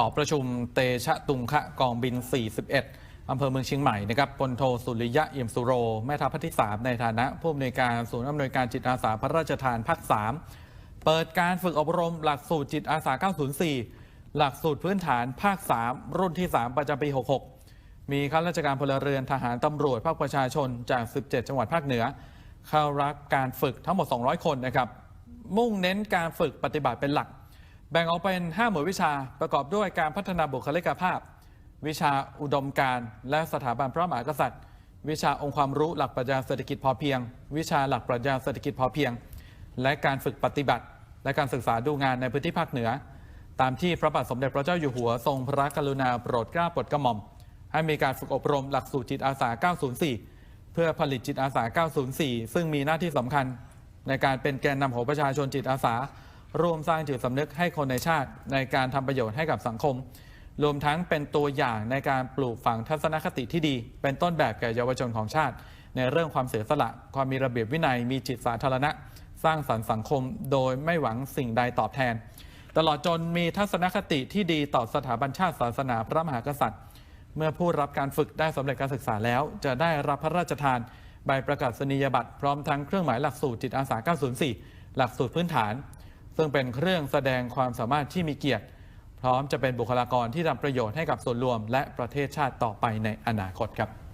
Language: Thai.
หอประชุมเตชะตุงคะกองบิน 41 อำเภอเมืองเชียงใหม่นะครับพลโทสุริยะเอี่ยมสุโร แม่ทัพภาคที่ 3 ในฐานะผู้อำนวยการศูนย์อำนวยการจิตอาสาพระราชทานภาค 3 เปิดการฝึกอบรมหลักสูตรจิตอาสา 904 หลักสูตรพื้นฐานภาค 3 รุ่นที่ 3 ประจำปี 66 มีข้าราชการพลเรือนทหารตำรวจภาคประชาชนจาก 17 จังหวัดภาคเหนือ เข้ารับการฝึกทั้งหมด 200 คนนะครับ มุ่งเน้นการฝึกปฏิบัติเป็นหลัก แบ่งออกเป็น 5 หมวดวิชาประกอบด้วยการพัฒนาบุคลิกภาพ วิชาอุดมการและสถาบันพระมหากษัตริย์ วิชาองค์ความรู้หลักปรัชญาเศรษฐกิจพอเพียง วิชาหลักปรัชญาเศรษฐกิจพอเพียง และการฝึกปฏิบัติ และการศึกษาดูงานในพื้นที่ภาคเหนือ ตามที่พระบาทสมเด็จพระเจ้าอยู่หัวทรงพระกรุณาโปรดเกล้าโปรดกระหม่อม ให้มีการฝึกอบรมหลักสูตรจิตอาสา 904 เพื่อผลิตจิตอาสา 904 ซึ่งมีหน้าที่สำคัญ ในการเป็นแกนนำของประชาชนจิตอาสา ร่วมสร้างจิตสำนึกให้คนในชาติในการทำประโยชน์ให้กับสังคม รวมทั้งเป็นตัวอย่างในการปลูกฝังทัศนคติที่ดี เป็นต้นแบบแก่เยาวชนของชาติ ในเรื่องความเสียสละ ความมีระเบียบวินัย มีจิตสาธารณะ สร้างสรรค์สังคม โดยไม่หวังสิ่งใดตอบแทน ตลอดจนมีทัศนคติที่ดีต่อสถาบันชาติศาสนาพระมหากษัตริย์ เมื่อผู้รับการฝึกได้สำเร็จการศึกษาแล้ว จะได้รับพระราชทานใบประกาศนียบัตรพร้อมทั้งเครื่องหมายหลักสูตรจิตอาสา 904 หลักสูตรพื้นฐาน ซึ่งเป็นเครื่องแสดงความสามารถที่มีเกียรติ พร้อมจะเป็นบุคลากรที่ทำประโยชน์ให้กับส่วนรวม และประเทศชาติต่อไปในอนาคตครับ